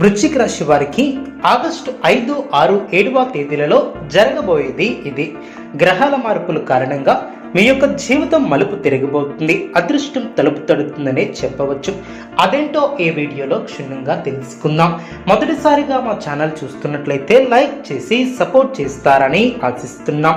వృశ్చిక రాశి వారికి ఆగస్టు ఐదు ఆరు ఏడవ తేదీలలో జరగబోయేది ఇది. గ్రహాల మార్పుల కారణంగా మీ యొక్క జీవితం మలుపు తిరగబోతుంది అదృష్టం తలుపు తడుతుందనే చెప్పవచ్చు. అదేంటో ఈ వీడియోలో క్షుణ్ణంగా తెలుసుకుందాం. మొదటిసారిగా మా ఛానల్ చూస్తున్నట్లయితే లైక్ చేసి సపోర్ట్ చేస్తారని ఆశిస్తున్నాం.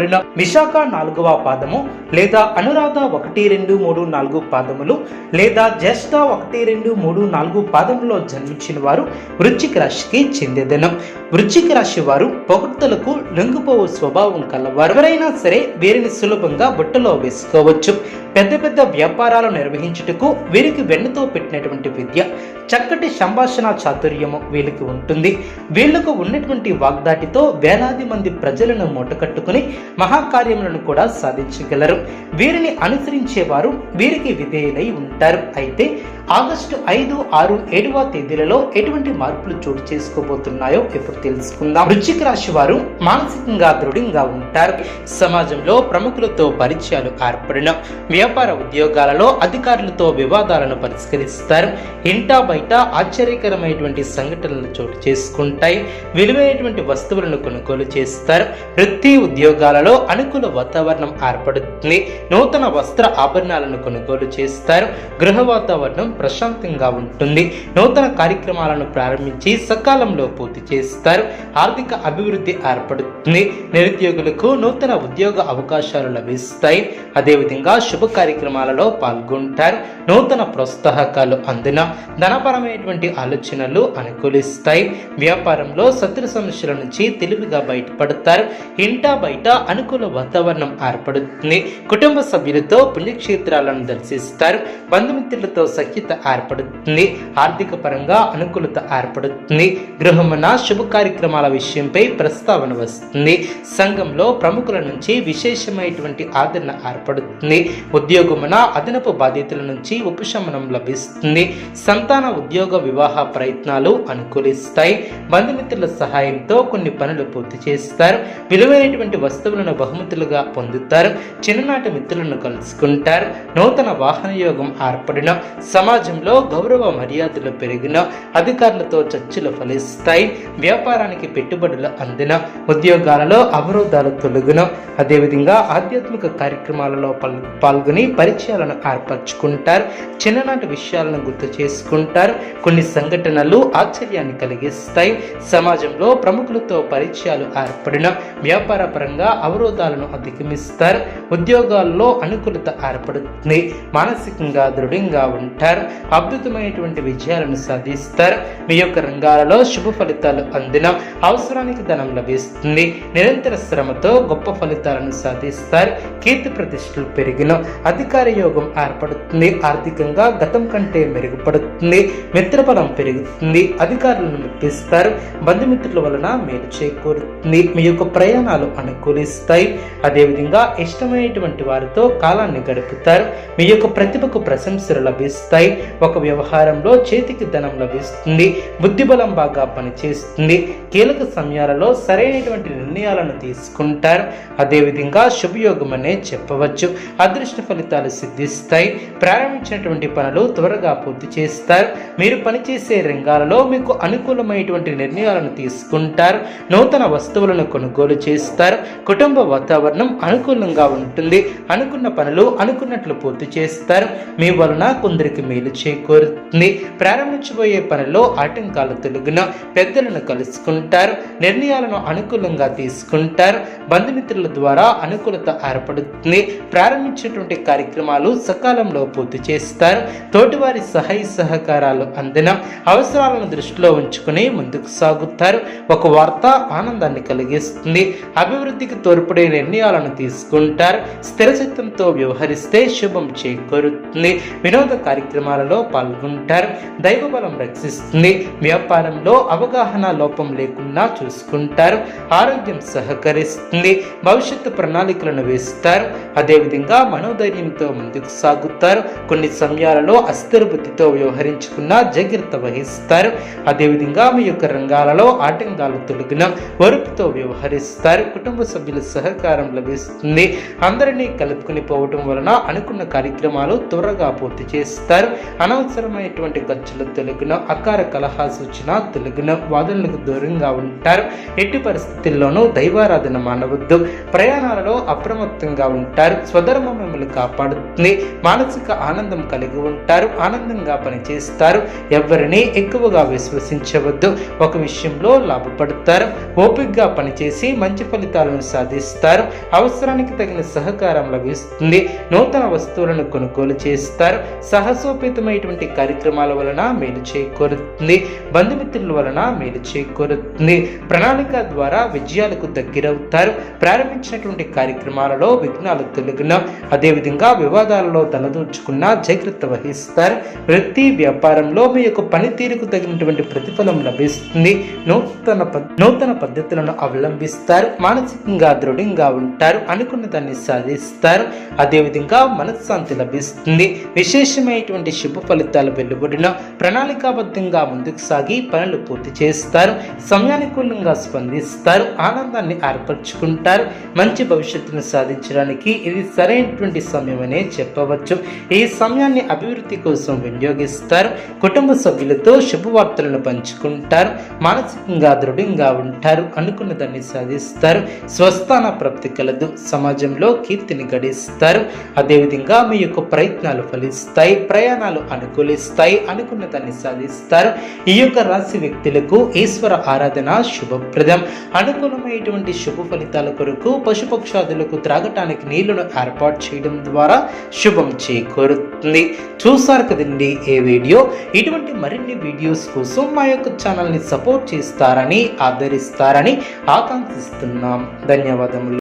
చెయ్యబడిన విశాఖ నాలుగవ పాదము లేదా అనురాధ ఒకటి రెండు మూడు నాలుగు పాదములు లేదా జ్యేష్ఠ ఒకటి రెండు మూడు నాలుగు పాదములో జన్మించిన వారు వృశ్చిక రాశికి చెందేదనం. వృశ్చిక రాశి వారు పొగడ్తలకు లొంగిపోవు స్వభావం కలవారు. ఎవరైనా సరే వీరిని సులభంగా బుట్టలో వేసుకోవచ్చు. పెద్ద పెద్ద వ్యాపారాలు నిర్వహించుటకు వీరికి వెన్నుతో పెట్టినటువంటి విద్య చక్కటి సంభాషణ చాతుర్యము వీళ్ళకి ఉంటుంది. వీళ్ళకు ఉన్నటువంటి వాగ్దాటితో వేలాది మంది ప్రజలను మూటకట్టుకుని మహాకార్యములను కూడా సాధించగలరు. వీరిని అనుసరించేవారు వీరికి విధేయులై ఉంటారు. అయితే ఆగస్టు ఐదు ఆరు ఏడవ తేదీలలో ఎటువంటి మార్పులు చోటు చేసుకోబోతున్నాయో ఇప్పుడు తెలుసుకుందాం. వృశ్చిక రాశి వారు మానసికంగా దృఢంగా ఉంటారు. సమాజంలో ప్రముఖులతో పరిచయాలు ఏర్పడిన వ్యాపార ఉద్యోగాలలో అధికారులతో వివాదాలను పరిష్కరిస్తారు. ఇంటా బయట ఆశ్చర్యకరమైనటువంటి సంఘటనలు చోటు చేసుకుంటాయి. విలువైనటువంటి వస్తువులను కొనుగోలు చేస్తారు. వృత్తి ఉద్యోగాలలో అనుకూల వాతావరణం ఏర్పడుతుంది. నూతన వస్త్ర ఆభరణాలను కొనుగోలు చేస్తారు. గృహ వాతావరణం ప్రశాంతంగా ఉంటుంది. నూతన కార్యక్రమాలను ప్రారంభించి సకాలంలో పూర్తి చేస్తారు. ఆర్థిక అభివృద్ధి ఏర్పడుతుంది. నిరుద్యోగులకు నూతన ఉద్యోగ అవకాశాలు లభిస్తాయి. అదేవిధంగా శుభ కార్యక్రమాలలో పాల్గొంటారు. నూతన ప్రోత్సాహకాలు అందిన ధనపరమైనటువంటి ఆలోచనలు అనుకూలిస్తాయి. వ్యాపారంలో శత్రు సమస్యల నుంచి తెలివిగా బయటపడతారు. ఇంటా బయట అనుకూల వాతావరణం ఏర్పడుతుంది. కుటుంబ సభ్యులతో పుణ్యక్షేత్రాలను దర్శిస్తారు. బంధుమిత్రులతో సఖ్యత ఏర్పడుతుంది ఆర్థిక పరంగా అనుకూలత ఏర్పడుతుంది. గృహమున శుభ కార్యక్రమాల విషయంపై ప్రస్తావన వస్తుంది. సంఘంలో ప్రముఖుల నుంచి విశేషమైనటువంటి ఆదరణ ఏర్పడుతుంది. ఉద్యోగమున అదనపు బాధ్యతల నుంచి ఉపశమనం లభిస్తుంది. సంతాన ఉద్యోగ వివాహ ప్రయత్నాలు అనుకూలిస్తాయి. బంధుమిత్రుల సహాయంతో కొన్ని పనులు పూర్తి చేస్తారు. విలువైనటువంటి వస్తువులను బహుమతులుగా పొందుతారు. చిన్ననాటి మిత్రులను కలుసుకుంటారు. నూతన వాహన యోగం మారిన సమాజంలో గౌరవ మర్యాదలు పెరిగిన అధికారులతో చర్చలు ఫలిస్తాయి వ్యాపారానికి పెట్టుబడులు అందిన ఉద్యోగాలలో అవరోధాలు తొలగిన అదేవిధంగా ఆధ్యాత్మిక కార్యక్రమాలలో పాల్- పాల్గొని పరిచయాలను ఏర్పరచుకుంటారు చిన్ననాటి విషయాలను గుర్తు చేసుకుంటారు కొన్ని సంఘటనలు ఆశ్చర్యాన్ని కలిగిస్తాయి సమాజంలో ప్రముఖులతో పరిచయాలు ఏర్పడిన వ్యాపార పరంగా అవరోధాలను అధిగమిస్తారు ఉద్యోగాల్లో అనుకూలత ఏర్పడుతుంది మానసికంగా దృఢంగా ఉంటారు అద్భుతమైనటువంటి విజయాలను సాధిస్తారు. మీ యొక్క రంగాలలో శుభ ఫలితాలు అందిన అవసరానికి ధనం లభిస్తుంది. నిరంతర శ్రమతో గొప్ప ఫలితాలను సాధిస్తారు. కీర్తి ప్రతిష్టలు పెరిగిన అధికార యోగం ఏర్పడుతుంది. ఆర్థికంగా గతం కంటే మెరుగుపడుతుంది. మిత్రబలం పెరుగుతుంది. అధికారులను మెప్పిస్తారు. బంధుమిత్రుల వలన మేలు చేకూరుతుంది. మీ యొక్క ప్రయాణాలు అనుకూలిస్తాయి. అదేవిధంగా ఇష్టమైనటువంటి వారితో కాలాన్ని గడుపుతారు. మీ యొక్క ప్రతిభకు ప్రశంసలు లభిస్తాయి. ఒక వ్యవహారంలో చేతికి ధనం లభిస్తుంది. బుద్ధిబలం బాగా పనిచేస్తుంది. కీలక సమయాలలో సరైనటువంటి నిర్ణయాలను తీసుకుంటారు. అదేవిధంగా శుభయోగం అనే చెప్పవచ్చు. అదృష్ట ఫలితాలు సిద్ధిస్తాయి. ప్రారంభించినటువంటి పనులు త్వరగా పూర్తి చేస్తారు. మీరు పనిచేసే రంగాలలో మీకు అనుకూలమైనటువంటి నిర్ణయాలను తీసుకుంటారు. నూతన వస్తువులను కొనుగోలు చేస్తారు. కుటుంబ వాతావరణం అనుకూలంగా ఉంటుంది. అనుకున్న పనులు అనుకున్నట్లు పూర్తి చేస్తారు. మీ వలన కొందరికి మేలు చేకూరుతుంది. ప్రారంభించబోయే పనిలో ఆటంకాలు తొలగిన పెద్దలను కలుసుకుంటారు. నిర్ణయాలను అనుకూలంగా తీసుకుంటారు. బంధుమిత్రుల ద్వారా అనుకూలత ఏర్పడుతుంది. ప్రారంభించేటువంటి కార్యక్రమాలు సకాలంలో పూర్తి చేస్తారు. తోటివారి సహాయ సహకారాలు అందిన అవసరాలను దృష్టిలో ఉంచుకుని ముందుకు సాగుతారు. ఒక వార్త ఆనందాన్ని కలిగిస్తుంది. అభివృద్ధికి తోడ్పడే నిర్ణయాలను తీసుకుంటారు. స్థిరచిత్తంతో వ్యవహరిస్తే శుభం చేకూరుతుంది. వినోద కార్యక్రమాలలో పాల్గొంటారు. దైవ బలం రక్షిస్తుంది. వ్యాపారంలో అవగాహన లోపం లేకుండా చూసుకుంటారు. ఆరోగ్యం సహకరిస్తుంది. భవిష్యత్తు ప్రణాళికలను వేస్తారు. అదేవిధంగా మనోధైర్యంతో ముందుకు సాగుతారు. కొన్ని సమయాలలో అస్థిరబుద్ధితో వ్యవహరించుకున్న జాగ్రత్త వహిస్తారు. అదేవిధంగా మీ యొక్క రంగాలలో ఆటంకాలు తొలగిన వరుపుతో వ్యవహరిస్తారు. కుటుంబ సభ్యుల సహకారం లభిస్తుంది. అందరినీ కలుపుకుని పోవటం వలన అనుకున్న కార్యక్రమాలు త్వరగా పూర్తి చేస్తారు. అనవసరమైనటువంటి ఖర్చులు తొలగిన అకార కలహ సూచన తొలగిన వాదనలకు దూరంగా ఉంటారు. ఎట్టి పరిస్థితుల్లోనూ దైవారాధన మానవద్దు. ప్రయాణాలలో అప్రమత్తంగా ఉంటారు. స్వధర్మం మిమ్మల్ని కాపాడుతుంది. మానసిక ఆనందం కలిగి ఉంటారు. ఆనందంగా పనిచేస్తారు. ఎవరిని ఎక్కువగా విశ్వసించవద్దు. ఒక విషయంలో లాభపడతారు. ఓపికగా పనిచేసి మంచి ఫలితాలను సాధిస్తారు. అవసరానికి తగిన సహకారం లభిస్తుంది. నూతన వస్తువులను కొనుగోలు చేస్తారు. సాహసోపేతమైనటువంటి కార్యక్రమాల వలన మేలు చేకూరుతుంది. బంధుమిత్రుల వలన మేలు చేకూరుతుంది. ప్రణాళిక ద్వారా విజయాలకు దగ్గరవుతారు. ప్రారంభించినటువంటి కార్యక్రమాలలో విఘ్నాలు తొలగిన అదేవిధంగా వివాదాలలో తలదూర్చుకున్న జాగ్రత్త వహిస్తారు. వృత్తి వ్యాపారంలో మీ యొక్క పనితీరుకు తగినటువంటి ప్రతిఫలం లభిస్తుంది. నూతన పద్- నూతన పద్ధతులను అవలంబిస్తారు. మానసికంగా దృఢంగా ఉంటారు. అనుకున్న దాన్ని సాధిస్తారు. అదేవిధంగా మనశ్శాంతి లభిస్తుంది. విశేషమైనటువంటి శుభ ఫలితాలు వెలువడిన ప్రణాళికాబద్ధంగా ముందుకు సాగి పనులు పూర్తి చేస్తారు. సమయానుకూలంగా స్పందిస్తారు. ఆనందాన్ని ఏర్పరచుకుంటారు. మంచి భవిష్యత్తును సాధించడానికి ఇది సరైనటువంటి సమయమనే చెప్పవచ్చు. ఈ సమయాన్ని అభివృద్ధి కోసం వినియోగిస్తారు. కుటుంబ సభ్యులతో శుభవార్తలను పంచుకుంటారు. మానసికంగా దృఢంగా ఉంటారు. అనుకున్న దాన్ని సాధిస్తారు. స్వస్థాన ప్రాప్తి కలదు. సమాజంలో కీర్తిని గడిస్తారు. అదేవిధంగా మీ యొక్క ప్రయత్నాలు ఫలిస్తారు ఫలిస్తాయి ప్రయాణాలు అనుకూలిస్తాయి అనుకున్న దాన్ని సాధిస్తారు. ఈ యొక్క రాశి వ్యక్తులకు ఈశ్వర ఆరాధన శుభప్రదం. అనుకూలమైనటువంటి శుభ ఫలితాల కొరకు పశుపక్షాదులకు త్రాగటానికి నీళ్ళను ఏర్పాటు చేయడం ద్వారా శుభం చేకూరుతుంది. చూసారు కదండి ఏ వీడియో? ఇటువంటి మరిన్ని వీడియోస్ కోసం మా యొక్క ఛానల్ని సపోర్ట్ చేస్తారని ఆదరిస్తారని ఆకాంక్షిస్తున్నాం. ధన్యవాదములు.